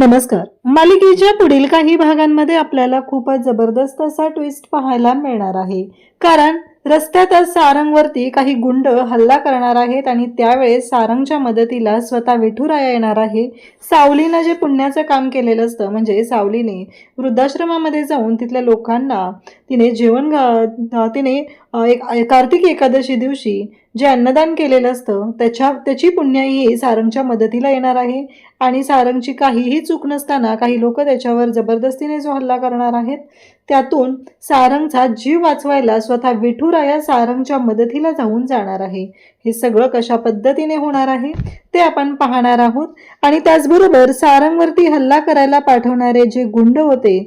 नमस्कार. मालिकेच्या पुढील काही भागांमध्ये आपल्याला खूपच जबरदस्त असा ट्विस्ट पाहायला मिळणार आहे. कारण रस्त्यातच सारंगवरती काही गुंड हल्ला करणार आहेत आणि त्यावेळेस सारंगच्या मदतीला स्वतः विठुराया येणार आहे. सावलीनं जे पुण्याचं काम केलेलं असतं म्हणजे सावलीने वृद्धाश्रमामध्ये जाऊन तिथल्या लोकांना तिने जेवण तिने एक कार्तिक एकादशी दिवशी जे अन्नदान केलेलं असतं त्याच्या त्याची पुण्याई सारंगच्या मदतीला येणार आहे. आणि सारंगची काहीही चूक नसताना काही लोक त्याच्यावर जबरदस्तीने जो हल्ला करणार आहेत त्यातून सारंगचा जीव वाचवायला स्वतः विठुराया सारंगच्या मदतीला जाऊन जाणार आहे. हे सगळं कशा पद्धतीने होणार आहे ते आपण पाहणार आहोत. आणि त्याचबरोबर सारंगवरती हल्ला करायला पाठवणारे जे गुंड होते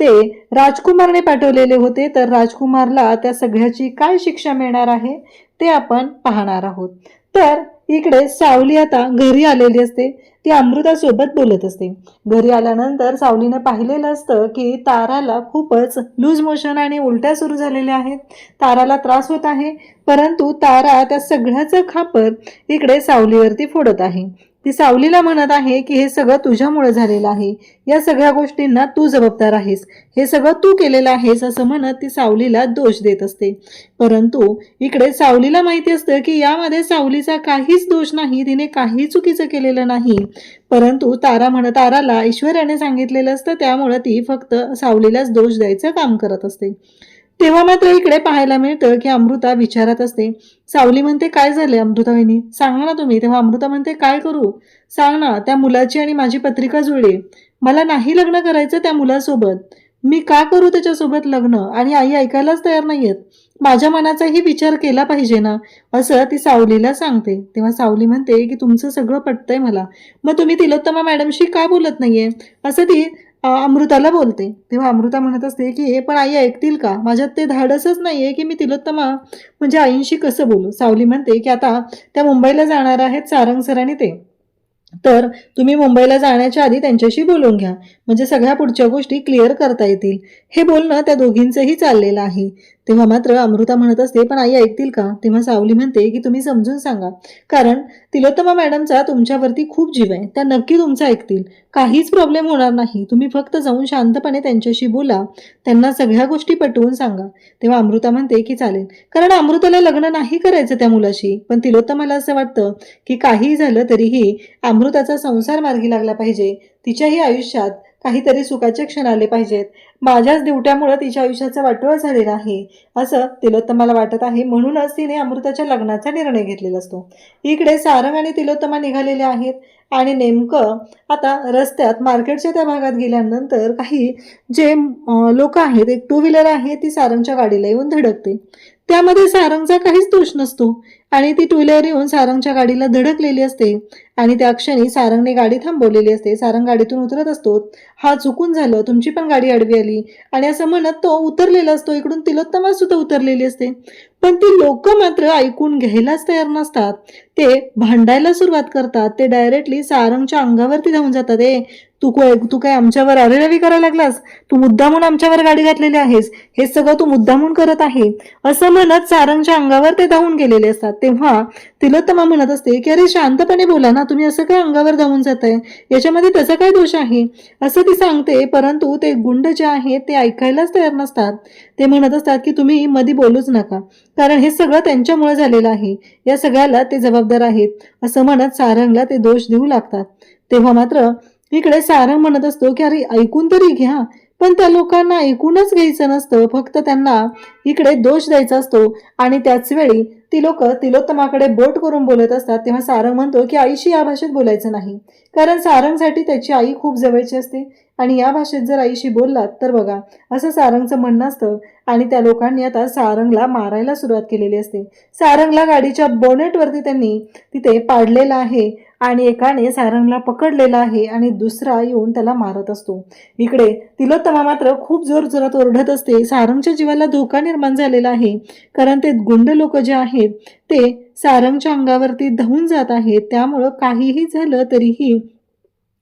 ते राजकुमारने पाठवलेले होते. तर राजकुमारला त्या सगळ्याची काय शिक्षा मिळणार आहे ते आपण पाहणार आहोत. तर इकडे सावली आता घरी आलेली असते. ती अमृतासोबत बोलत असते. घरी आल्यानंतर सावलीनं पाहिलेलं असतं की ताराला खूपच लूज मोशन आणि उलट्या सुरू झालेल्या आहेत. ताराला त्रास होत आहे परंतु तारा त्या सगळ्याचं खापर इकडे सावलीवरती फोडत आहे. ती सावलीला म्हणत आहे की हे सगळं तुझ्यामुळे झालेलं आहे. या सगळ्या गोष्टींना तू जबाबदार आहेस. हे सगळं तू केलेलं आहेस असं म्हणत ती सावलीला दोष देत असते. परंतु इकडे सावलीला माहिती असतं की यामध्ये सावलीचा काहीच दोष नाही तिने काही चुकीचं केलेलं नाही. परंतु तारा म्हणत ताराला ऐश्वर्याने सांगितलेलं असतं त्यामुळं ती फक्त सावलीलाच दोष द्यायचं काम करत असते. तेव्हा मात्र इकडे पाहायला मिळतं की अमृता विचारत असते सावली म्हणते काय झाले अमृता वहिनी? सांगा ना तुम्ही. तेव्हा अमृता म्हणते काय करू? सांग ना त्या मुलाची आणि माझी पत्रिका जुळली. मला नाही लग्न करायचं त्या मुलासोबत. मी का करू त्याच्यासोबत लग्न? आणि आई ऐकायलाच तयार नाहीयेत. माझ्या मनाचाही विचार केला पाहिजे ना? असं ती सावलीला सांगते. तेव्हा सावली म्हणते की तुमचं सगळं पटतंय मला. मग तुम्ही तिलोत्तमा मॅडमशी का बोलत नाहीये? असं ती अमृताला बोलते. तेव्हा अमृता म्हणत असते की हे पण आई ऐकतील का? माझ्यात ते धाडसच नाहीये की मी तिलोत्तमा. म्हणजे आईंशी कसं बोलू? सावली म्हणते की आता त्या मुंबईला जाणार आहेत सारंग सरांनी आणि ते. तर तुम्ही मुंबईला जाण्याच्या आधी त्यांच्याशी बोलून घ्या. म्हणजे सगळ्या पुढच्या गोष्टी क्लिअर करता येतील. हे बोलणं त्या दोघींचंही चाललेलं आहे. तेव्हा मात्र अमृता म्हणत असते पण आई ऐकतील का? तेव्हा सावली म्हणते की तुम्ही समजून सांगा. कारण तिलोत्तमा मॅडमचा तुमच्यावरती खूप जीव आहे. त्या नक्की तुमचं ऐकतील. काहीच प्रॉब्लेम होणार नाही. तुम्ही फक्त जाऊन शांतपणे त्यांच्याशी बोला. त्यांना सगळ्या गोष्टी पटवून सांगा. तेव्हा अमृता म्हणते की चालेल. कारण अमृताला लग्न नाही करायचं त्या मुलाशी. पण तिलोत्तमाला असं वाटतं की काही झालं तरीही अमृताचा संसार मार्गी लागला पाहिजे. तिच्याही आयुष्यात काहीतरी सुखाचे क्षण आले पाहिजेत. माझ्याच दिवट्यामुळं तिच्या आयुष्याचा वाटोळा झालेला आहे असं तिलोत्तमाला वाटत आहे. म्हणूनच तिने अमृताच्या लग्नाचा निर्णय घेतलेला असतो. इकडे सारंग आणि तिलोत्तमा निघालेले आहेत आणि नेमकं आता रस्त्यात मार्केटच्या त्या भागात गेल्यानंतर काही जे लोक आहेत एक टू व्हीलर आहे ती सारंगच्या गाडीला येऊन धडकते. त्यामध्ये सारंगचा काहीच दोष नसतो. आणि ती टू व्हीलर येऊन सारंगच्या गाडीला धडकलेली असते. आणि त्या क्षणी सारंगने गाडी थांबवलेली असते. सारंग गाडीतून उतरत असतो. हा चुकून झालं. तुमची पण गाडी अडवी आली. आणि असं म्हणत तो उतरलेला असतो. इकडून तिलोत्तमा सुद्धा उतरलेली असते. पण ती लोक मात्र ऐकून घ्यायलाच तयार नसतात. ते भांडायला सुरुवात करतात. ते डायरेक्टली सारंगच्या अंगावरती धावून जातात. ए तू काय तू काय आमच्यावर अरेरावी करायला लागलास? तू मुद्दामून आमच्यावर गाडी घातलेली आहेस. हे सगळं तू मुद्दामून करत आहे. असं म्हणत सारंगच्या अंगावर ते धावून गेलेले असतात. तेव्हा तिलोत्तमा म्हणत असते की अरे शांतपणे बोला ना तुम्ही असं काय अंगावर धावून जाताय? याच्यामध्ये त्याचा काय दोष आहे? असं ती सांगते परंतु ते गुंड जे आहेत ते ऐकायलाच तयार नसतात. ते म्हणत असतात की तुम्ही मधी बोलूच नका कारण हे सगळं त्यांच्यामुळे झालेलं आहे. या सगळ्याला ते जबाबदार आहेत. असं म्हणत सारंगला ते दोष देऊ लागतात. तेव्हा मात्र इकडे सारंग म्हणत असतो की अरे ऐकून तरी घ्या. पण त्या लोकांना ऐकूनच घ्यायचं नसतं. फक्त त्यांना इकडे दोष द्यायचा असतो. आणि त्याच वेळी ती लोक तिलोत्तमाकडे बोट करून बोलत असतात. तेव्हा सारंग म्हणतो की आईशी या भाषेत बोलायचं नाही. कारण सारंगसाठी त्याची आई खूप जवळची असते. आणि या भाषेत जर आईशी बोललात तर बघा असं सारंगचं म्हणणं असतं. आणि त्या लोकांनी आता सारंगला मारायला सुरुवात केलेली असते. सारंगला गाडीच्या बोनेटवरती त्यांनी तिथे पाडलेलं आहे. आणि एकाने सारंगला पकडलेला आहे आणि दुसरा येऊन त्याला मारत असतो. इकडे तिलोत्तमा मात्र खूप जोर जोरात ओरडत असते. सारंगच्या जीवाला धोका निर्माण झालेला आहे. कारण ते गुंड लोक जे आहेत ते सारंगच्या अंगावरती धावून जात आहेत. त्यामुळं काहीही झालं तरीही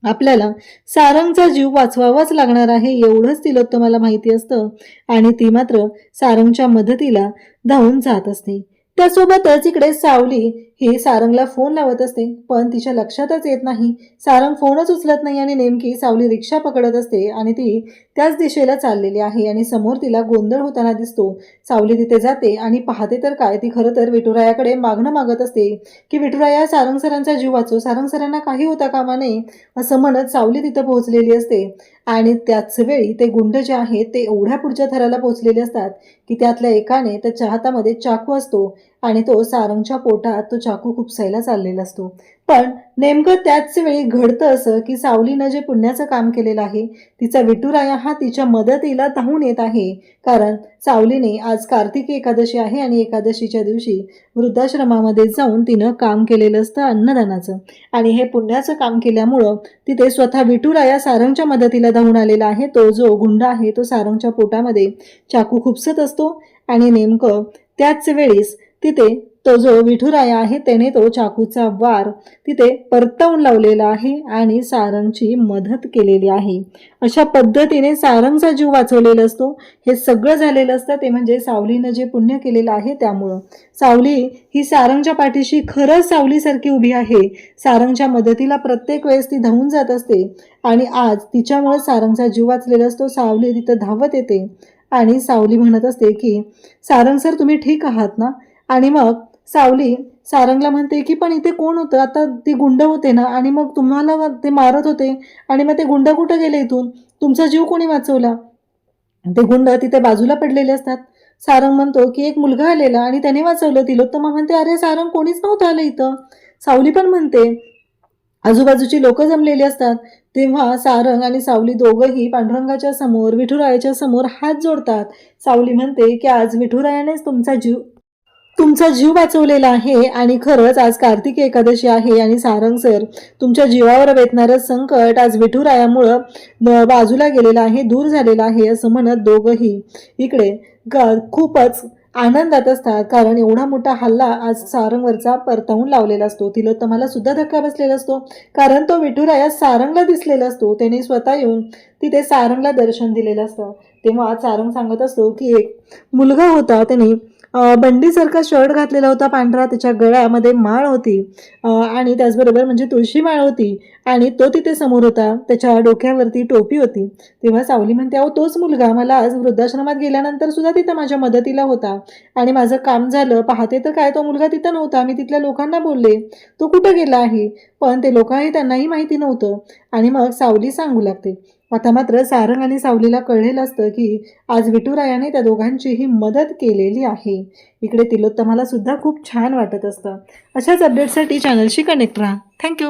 आपल्याला सारंगचा जीव वाचवावाच लागणार आहे एवढंच तिलोत्तमाला माहिती असतं. आणि ती मात्र सारंगच्या मदतीला धावून जात असते. त्यासोबतच इकडे सावली हे सारंगला फोन लावत असते पण तिच्या लक्षातच येत नाही. सारंग फोनच उचलत नाही आणि नेमकी सावली रिक्षा पकडत असते आणि ती त्याच दिशेला चाललेली आहे आणि समोर तिला गोंधळ होताना दिसतो. सावली तिथे जाते आणि पाहते तर काय ती खरं तर विठुरायाकडे मागणं मागत असते की विठुराया सारंग सरांचा जीव वाचो सारंग सरांना काही होता कामा नये असं म्हणत सावली तिथं पोहोचलेली असते. आणि त्याच वेळी ते गुंड जे आहेत ते एवढ्या पुढच्या थराला पोहोचलेले असतात की त्यातल्या एकाने त्याच्या हातामध्ये चाकू असतो. आणि तो सारंगच्या पोटात तो चाकू खुपसायला चाललेला असतो. पण नेमकं त्याच वेळी घडतं असं की सावलीनं जे पुण्याचं काम केलेलं आहे तिचा विठुराया हा तिच्या मदतीला धावून येत आहे. कारण सावलीने आज कार्तिकी एकादशी आहे आणि एकादशीच्या दिवशी वृद्धाश्रमामध्ये जाऊन तिनं काम केलेलं असतं अन्नदानाचं. आणि हे पुण्याचं काम केल्यामुळं तिथे स्वतः विठुराया सारंगच्या मदतीला धावून आलेला आहे. तो जो गुंड आहे तो सारंगच्या पोटामध्ये चाकू खुपसत असतो. आणि नेमकं त्याच वेळीस तिथे तो जो विठुराया आहे त्याने तो चाकूचा वार तिथे परतवून लावलेला आहे आणि सारंगची मदत केलेली आहे. अशा पद्धतीने सारंगचा जीव वाचवलेला असतो. हे सगळं झालेलं असतं. ते म्हणजे सावलीनं जे पुण्य केलेलं आहे त्यामुळं. सावली ही सारंगच्या पाठीशी खरंच सावलीसारखी उभी आहे. सारंगच्या मदतीला प्रत्येक वेळेस ती धावून जात असते आणि आज तिच्यामुळे सारंगचा जीव वाचलेला असतो. सावली तिथं धावत येते आणि सावली म्हणत असते की सारंग सर तुम्ही ठीक आहात ना? आणि मग सावली सारंगला म्हणते की पण इथे कोण होतं? आता ती गुंड होते ना. आणि मग तुम्हाला ते मारत होते. आणि मग ते गुंड कुठं गेले इथून? तुमचा जीव कोणी वाचवला? ते गुंड तिथे बाजूला पडलेले असतात. सारंग म्हणतो की एक मुलगा आलेला आणि त्याने वाचवलं तिलोत्तमा म्हणते अरे सारंग कोणीच नव्हतं आलं इथं. सावली पण म्हणते आजूबाजूची लोक जमलेली असतात. तेव्हा सारंग आणि सावली दोघंही पांडुरंगाच्या समोर विठुरायाच्या समोर हात जोडतात. सावली म्हणते की आज विठुरायानेच तुमचा जीव तुमचा जीव वाचवलेला आहे आणि खरंच आज कार्तिक एकादशी आहे आणि सारंग सर तुमच्या जीवावर बेतणारं संकट आज विठुरायामुळं ब- बाजूला गेलेलं आहे दूर झालेलं आहे असं म्हणत दोघंही इकडे ग खूपच आनंदात असतात कारण एवढा मोठा हल्ला आज सारंगवरचा परतावून लावलेला असतो. तिलोत्तमाला सुद्धा धक्का बसलेला असतो. कारण तो विठुराया सारंगला दिसलेला असतो. त्याने स्वतः येऊन तिथे सारंगला दर्शन दिलेलं असतं. तेव्हा सारंग सांगत असतो की एक मुलगा होता त्याने बंडीसारखा शर्ट घातलेला होता पांढरा त्याच्या गळ्यामध्ये माळ होती. आणि त्याचबरोबर म्हणजे तुळशी माळ होती. आणि तो तिथे समोर होता. त्याच्या डोक्यावरती टोपी होती. तेव्हा सावली म्हणते अहो तोच मुलगा. मला आज वृद्धाश्रमात गेल्यानंतर सुद्धा तिथं माझ्या मदतीला होता. आणि माझं काम झालं. पाहते तर काय तो मुलगा तिथं नव्हता. मी तिथल्या लोकांना बोलले तो कुठं गेला आहे? पण ते लोकांनी त्यांनाही माहिती नव्हतं. आणि मग सावली सांगू लागते. आता मात्र सारंग आणि सावलीला कळलेलं असतं की आज विठुरायाने त्या दोघांचीही मदत केलेली आहे. इकडे तिलोत्तमाला सुद्धा खूप छान वाटत असतं. अशाच अपडेटसाठी चॅनलशी कनेक्ट राहा. थँक्यू